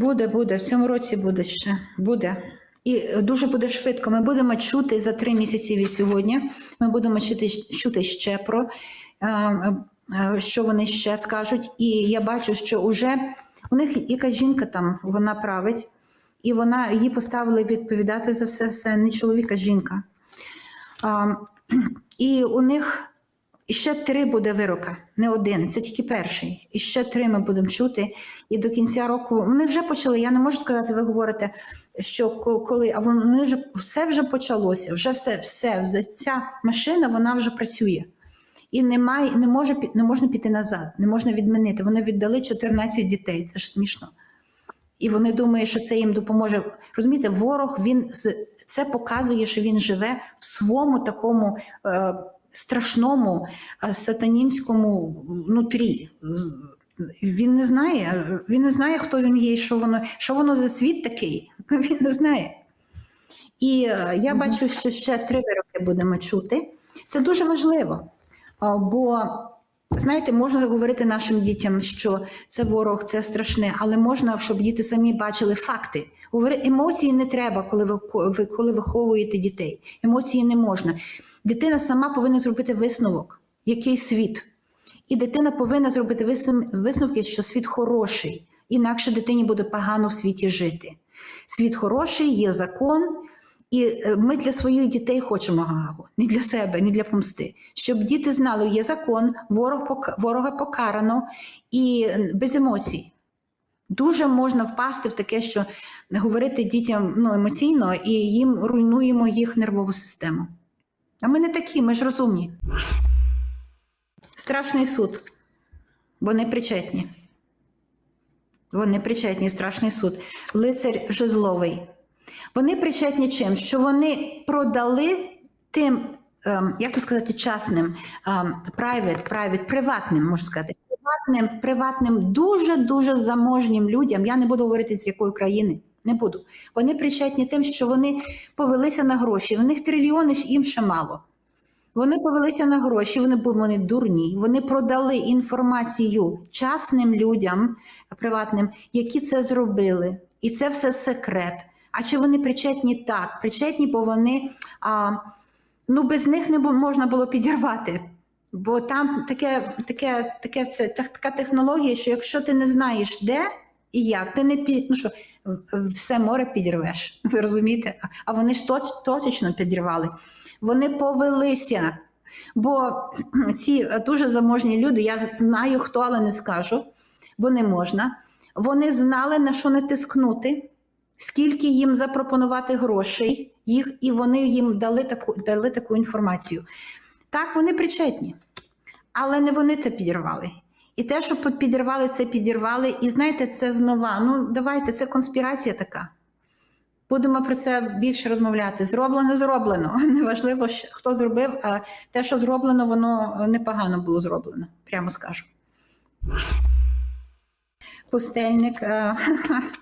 Буде, буде. В цьому році буде ще. Буде. І дуже буде швидко. Ми будемо чути за три місяці від сьогодні. Ми будемо чути, чути ще про е, е, що вони ще скажуть. І я бачу, що вже у них якась жінка там вона править, і вона її поставили відповідати за все, все не чоловік, а жінка. І у них ще три буде вирока, не один. Це тільки перший. І ще три ми будемо чути. І до кінця року вони вже почали. Я не можу сказати, ви говорите, що коли, а вони вже все вже почалося. Вже все, все, вже ця машина вона вже працює. І немає, не може не можна піти назад, не можна відмінити. Вони віддали 14 дітей. Це ж смішно. І вони думають, що це їм допоможе. Розумієте, ворог він це показує, що він живе в своєму такому е, страшному е, сатанінському нутрі. Він не знає, він не знає, хто він є, що воно, що воно за світ такий. Він не знає. І е, я бачу, що ще три вироки будемо чути. Це дуже важливо. Бо знаєте, можна говорити нашим дітям, що це ворог, це страшне, але можна, щоб діти самі бачили факти. Говори, емоції не треба, коли ви, коли виховуєте дітей. Емоції не можна. Дитина сама повинна зробити висновок, який світ. І дитина повинна зробити висн- висновки, що світ хороший, інакше дитині буде погано в світі жити. Світ хороший, є закон, і е, ми для своїх дітей хочемо гагу, не для себе, не для помсти. Щоб діти знали, є закон, ворог ворога покарано і без емоцій. Дуже можна впасти в таке, що говорити дітям ну, емоційно, і їм руйнуємо їх нервову систему. А ми не такі, ми ж розумні. Страшний суд. Вони причетні. Вони причетні, страшний суд. Лицар Жезловий. Вони причетні чим? Що вони продали тим, ем, як то сказати, частним, ем, private, private, приватним, можна сказати, приватним, приватним, дуже-дуже заможнім людям. Я не буду говорити з якої країни. Не буду. Вони причетні тим, що вони повелися на гроші. В них трильйони їм ще мало. Вони повелися на гроші, вони вони дурні. Вони продали інформацію частним людям, приватним, які це зробили. І це все секрет. А чи вони причетні так? Причетні, бо вони а, ну, без них не можна було підірвати. Бо там таке, таке, таке, це, така технологія, що якщо ти не знаєш де і як, ти не під, ну що, все море підірвеш. Ви розумієте? А- вони ж точ, точечно підірвали. Вони повелися. Бо ці дуже заможні люди, я знаю хто, але не скажу, бо не можна. Вони знали, на що натискнути, скільки їм запропонувати грошей, їх, і вони їм дали таку, дали таку інформацію. Так, вони причетні, але не вони це підірвали. І те, що підірвали, це підірвали. І знаєте, це знова. Ну, давайте, це конспірація така. Будемо про це більше розмовляти. Зроблено, зроблено. Неважливо, хто зробив, а те, що зроблено, воно непогано було зроблено, прямо скажу. Пустельник.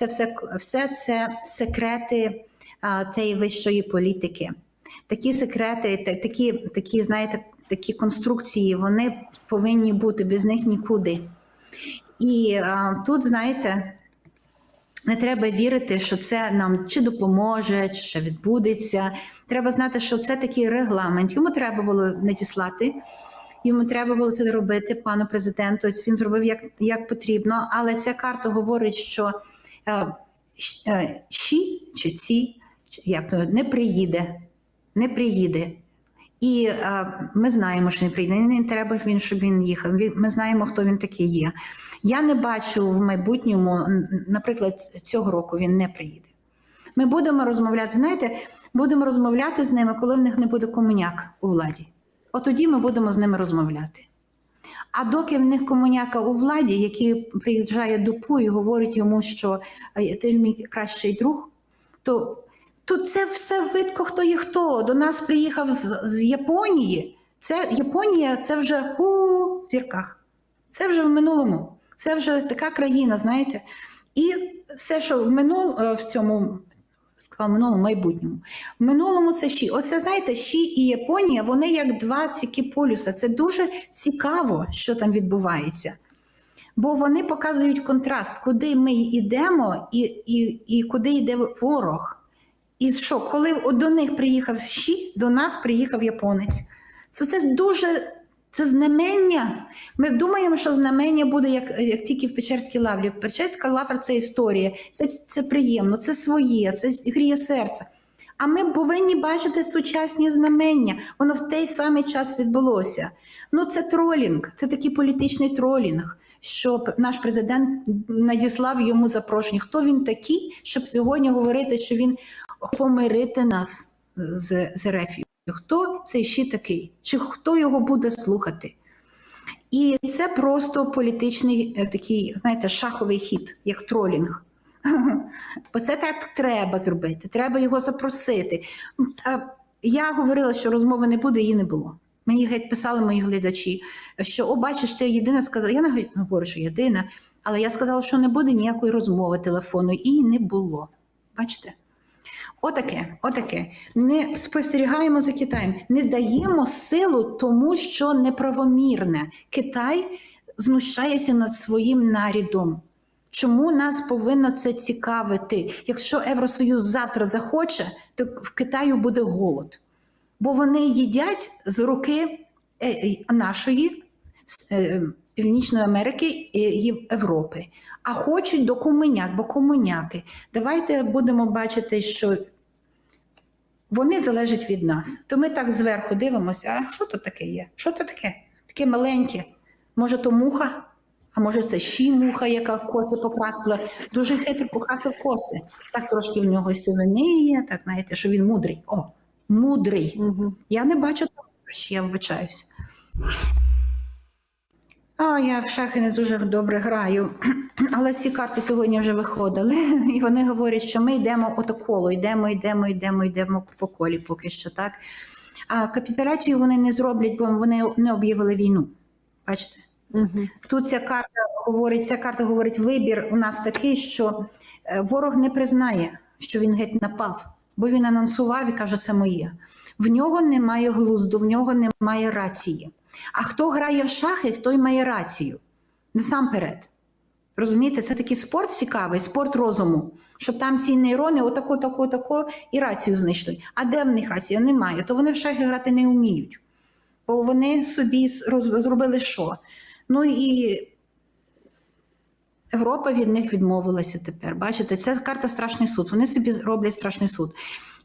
Це все, все це секрети а, тієї вищої політики. Такі секрети, та- такі, такі, знаєте, такі конструкції, вони повинні бути без них нікуди. І а, тут, знаєте, не треба вірити, що це нам чи допоможе, чи ще відбудеться. Треба знати, що це такий регламент. Йому треба було надіслати. Йому треба було це зробити, пану президенту. Він зробив як, як потрібно, але ця карта говорить, що щі чи ці, як то не приїде, не приїде. І е, ми знаємо, що не приїде. Не треба він, щоб він їхав. Ми знаємо, хто він такий є. Я не бачу в майбутньому, наприклад, цього року він не приїде. Ми будемо розмовляти. Знаєте, будемо розмовляти з ними, коли в них не буде комуняк у владі. От тоді ми будемо з ними розмовляти. А доки в них комуняка у владі, який приїжджає до Пу і говорить йому, що «Е, ти ж мій кращий друг, то, то це все видко, хто є хто. До нас приїхав з, з Японії. Це Японія це вже у зірках. Це вже в минулому. Це вже така країна, знаєте. І все, що в минул е, в цьому сказала, минулому майбутньому. В минулому це Ші. Оце знаєте, Ші і Японія, вони як два ці полюса. Це дуже цікаво, що там відбувається. Бо вони показують контраст, куди ми йдемо і, і, і куди йде ворог. І що, коли до них приїхав Ші, до нас приїхав японець. Це, це дуже це знамення. Ми думаємо, що знамення буде як, як тільки в Печерській лаврі. Печерська лавра це історія, це, це приємно, це своє, це гріє серце. А ми повинні бачити сучасні знамення. Воно в той самий час відбулося. Ну, це тролінг, це такий політичний тролінг, що наш президент надіслав йому запрошення. Хто він такий, щоб сьогодні говорити, що він помирити нас з, з Рефію? Хто цей ще такий? Чи хто його буде слухати? І це просто політичний е, такий, знаєте, шаховий хід, як тролінг. Бо це так треба зробити, треба його запросити. Я говорила, що розмови не буде, її не було. Мені геть писали мої глядачі, що о, бачиш, ти єдина сказала. Я не говорю, що єдина, але я сказала, що не буде ніякої розмови телефону, і не було. Бачите? Отаке, отаке. Не спостерігаємо за Китаєм, не даємо силу тому, що неправомірне. Китай знущається над своїм нарідом. Чому нас повинно це цікавити? Якщо Євросоюз завтра захоче, то в Китаю буде голод. Бо вони їдять з руки нашої Північної Америки і Європи, а хочуть до комуняк, бо комуняки. Давайте будемо бачити, що вони залежать від нас. То ми так зверху дивимося, а що то таке є? Що то таке? Таке маленьке. Може, то муха? А може, це ще муха, яка коси покрасила. Дуже хитро покрасив коси. Так трошки в нього сивини є, так знаєте, що він мудрий. О, мудрий. Угу. Я не бачу того, ще, я вибачаюсь. А, я в шахи не дуже добре граю, але ці карти сьогодні вже виходили, і вони говорять, що ми йдемо отаколо, йдемо, йдемо, йдемо, йдемо по колі поки що так. А капітуляцію вони не зроблять, бо вони не об'явили війну. Бачите? Угу. Тут ця карта говорить, ця карта говорить, вибір у нас такий, що е, ворог не признає, що він геть напав, бо він анонсував і каже, це моє. В нього немає глузду, в нього немає рації. А хто грає в шахи, той має рацію. Насамперед. Розумієте, це такий спорт цікавий, спорт розуму, щоб там ці нейрони отако, тако, тако і рацію знайшли. А де в них рація? Немає. То вони в шахи грати не вміють. Бо вони собі зробили що? Ну і Європа від них відмовилася тепер. Бачите, це карта страшний суд. Вони собі роблять страшний суд.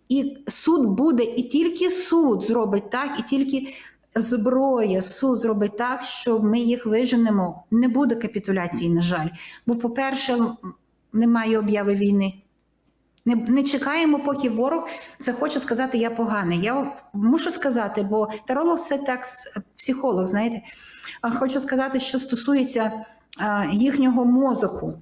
І суд буде, і тільки суд зробить так, і тільки зброя, суд зробить так, що ми їх виженемо. Не буде капітуляції, на жаль. Бо, по-перше, немає обяви війни. Не, не чекаємо, поки ворог захоче сказати я поганий. Я мушу сказати, бо таролог це так психолог, знаєте. Хочу сказати, що стосується а, їхнього мозоку.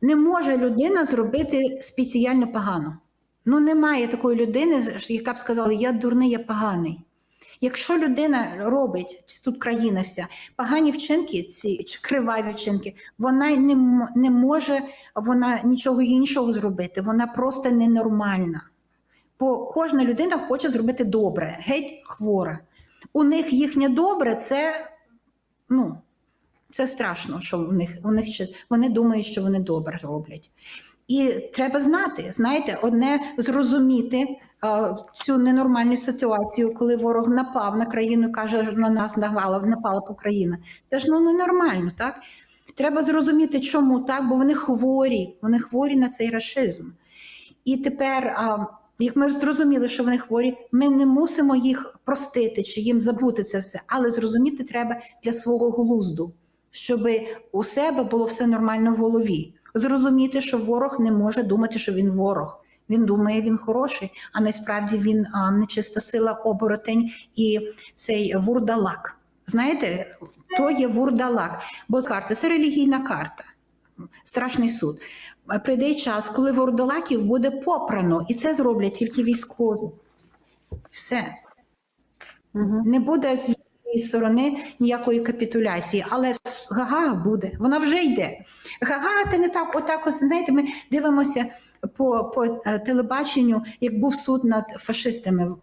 Не може людина зробити спеціально погано. Ну, немає такої людини, яка б сказала, я дурний, я поганий. Якщо людина робить тут країна вся погані вчинки, ці криваві вчинки, вона не, не може вона нічого іншого зробити. Вона просто ненормальна. Бо кожна людина хоче зробити добре, геть хвора. У них їхнє добре це, ну, це страшно, що у них, у них вони думають, що вони добре роблять. І треба знати, знаєте, одне зрозуміти цю ненормальну ситуацію, коли ворог напав на країну, каже, що на нас напала, напала б Україна. Це ж ну ненормально, так? Треба зрозуміти, чому так, бо вони хворі, вони хворі на цей рашизм. І тепер, як ми зрозуміли, що вони хворі, ми не мусимо їх простити чи їм забути це все, але зрозуміти треба для свого глузду, щоб у себе було все нормально в голові. Зрозуміти, що ворог не може думати, що він ворог. Він думає, він хороший, а насправді він а, нечиста сила, оборотень і цей вурдалак. Знаєте, то є вурдалак, бо карта це релігійна карта. Страшний суд. Прийде час, коли вурдалаків буде попрано, і це зроблять тільки військові. Все. Угу. Не буде з їхньої сторони ніякої капітуляції, але гага буде, вона вже йде. Гага, це не так, отак, знаєте, ми дивимося по, по е, телебаченню, як був суд над фашистами.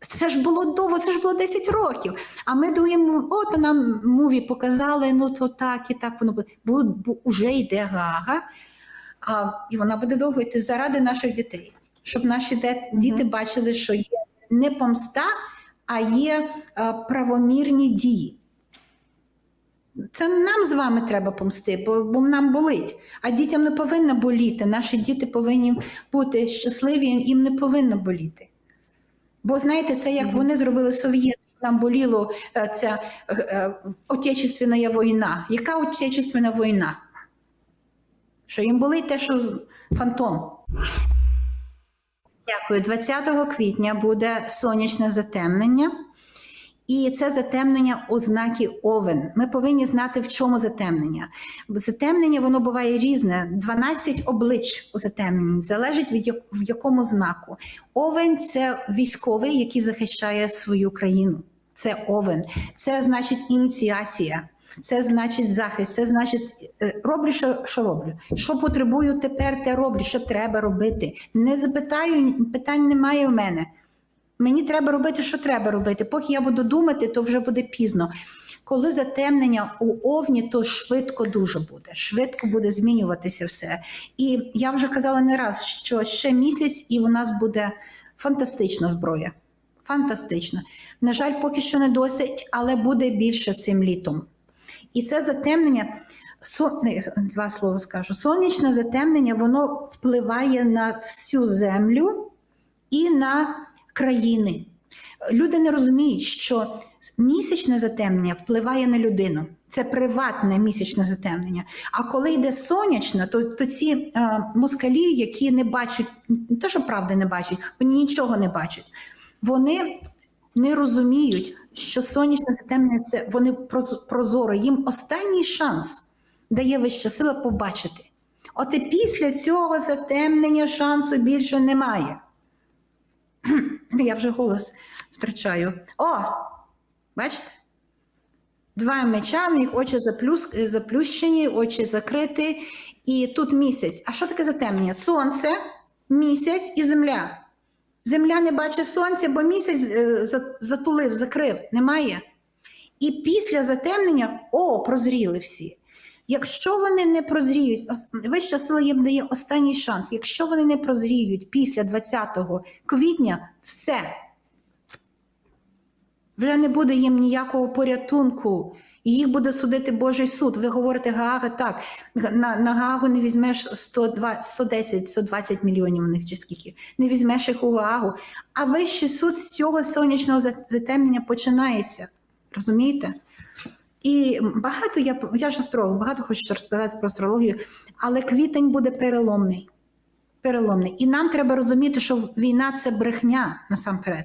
Це ж було довго, це ж було 10 років. А ми думаємо, от нам муві показали, ну то так і так воно буде. Бо, бо вже йде гага, а, і вона буде довго йти заради наших дітей, щоб наші діти бачили, що є не помста, а є а, правомірні дії. Це нам з вами треба помсти, бо, бо нам болить. А дітям не повинно боліти. Наші діти повинні бути щасливі, їм не повинно боліти. Бо знаєте, це як вони зробили совєт, нам боліло е, ця е, е, отечественна війна. Яка отечественна війна? Що їм болить те, що фантом. Дякую. 20 квітня буде сонячне затемнення. І це затемнення ознаки овен. Ми повинні знати, в чому затемнення. Затемнення воно буває різне. 12 облич у затемненні, залежить від в якому знаку. Овен це військовий, який захищає свою країну. Це овен. Це значить ініціація. Це значить захист, це значить е, роблю, що, що роблю. Що потребую тепер, те роблю, що треба робити. Не запитаю, питань немає в мене. Мені треба робити, що треба робити. Поки я буду думати, то вже буде пізно. Коли затемнення у овні, то швидко дуже буде. Швидко буде змінюватися все. І я вже казала не раз, що ще місяць, і у нас буде фантастична зброя. Фантастична. На жаль, поки що не досить, але буде більше цим літом. І це затемнення. Сон... Два слова скажу. Сонячне затемнення воно впливає на всю землю і на країни. Люди не розуміють, що місячне затемнення впливає на людину. Це приватне місячне затемнення. А коли йде сонячне, то, то ці е, москалі, які не бачать, не те, що правди не бачать, вони нічого не бачать. Вони не розуміють, що сонячне затемнення це вони прозоро. Їм останній шанс дає вища сила побачити. І після цього затемнення шансу більше немає. Я вже голос втрачаю. О! Бачите? Два меча, в них очі заплющені, очі закриті, і тут місяць. А що таке затемнення? Сонце, місяць і земля. Земля не бачить сонця, бо місяць е, затулив, закрив, немає. І після затемнення о, прозріли всі. Якщо вони не прозріють, вища сила їм дає останній шанс. Якщо вони не прозріють після 20 квітня, все. Вже не буде їм ніякого порятунку. І їх буде судити Божий суд. Ви говорите, Гаага, так. На, на Гаагу не візьмеш 110, 120 мільйонів у них чи скільки. Не візьмеш їх у Гаагу. А вищий суд з цього сонячного затемнення починається. Розумієте? І багато я я ж астролог, багато хочу розказати про астрологію, але квітень буде переломний. Переломний. І нам треба розуміти, що війна це брехня насамперед.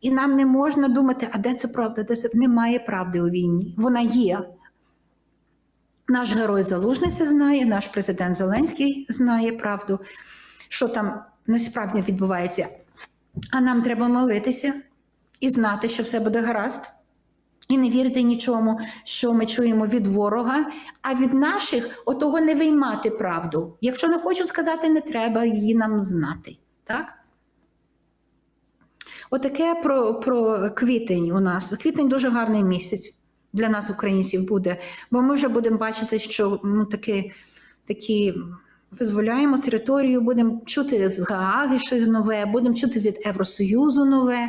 І нам не можна думати, а де це правда, де це немає правди у війні. Вона є. Наш герой Залужний це знає, наш президент Зеленський знає правду, що там насправді відбувається. А нам треба молитися і знати, що все буде гаразд. І не вірити нічому, що ми чуємо від ворога, а від наших отого не виймати правду. Якщо не хочуть сказати, не треба її нам знати. Так? Отаке про, про квітень у нас. Квітень дуже гарний місяць для нас, українців, буде, бо ми вже будемо бачити, що ну, такі, такі визволяємо територію, будемо чути з Гааги щось нове, будемо чути від Євросоюзу нове.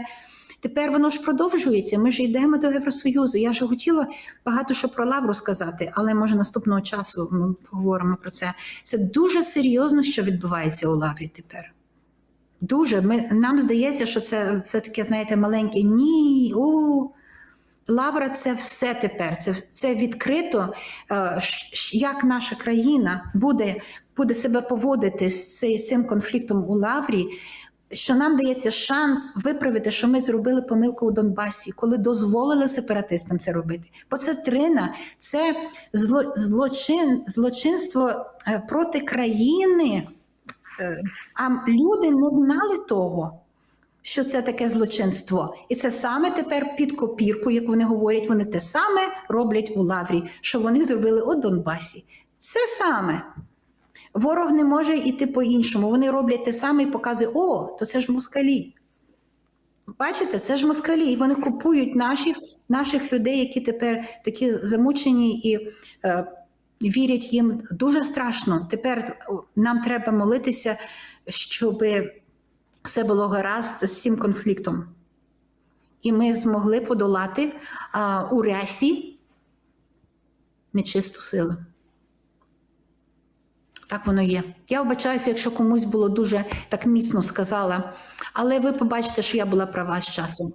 Тепер воно ж продовжується. Ми ж йдемо до Євросоюзу. Я ж хотіла багато що про Лавру сказати, але може наступного часу ми поговоримо про це. Це дуже серйозно, що відбувається у Лаврі тепер. Дуже. Ми, нам здається, що це, це таке, знаєте, маленьке. Ні. О, Лавра це все тепер. Це, це відкрито, е, як наша країна буде, буде себе поводити з цим конфліктом у Лаврі. Що нам дається шанс виправити, що ми зробили помилку у Донбасі, коли дозволили сепаратистам це робити. Бо це трина, це зло, злочин, злочинство е, проти країни. Е, А люди не знали того, що це таке злочинство. І це саме тепер під копірку, як вони говорять, вони те саме роблять у Лаврі, що вони зробили у Донбасі. Це саме. Ворог не може йти по-іншому. Вони роблять те саме і показують, о, то це ж москалі. Бачите, це ж москалі, і вони купують наших, наших людей, які тепер такі замучені і е, вірять їм дуже страшно. Тепер нам треба молитися, щоб все було гаразд з цим конфліктом. І ми змогли подолати а, у рясі нечисту силу. Так воно є. Я вбачаюся, якщо комусь було дуже так міцно сказала, але ви побачите, що я була права з часом.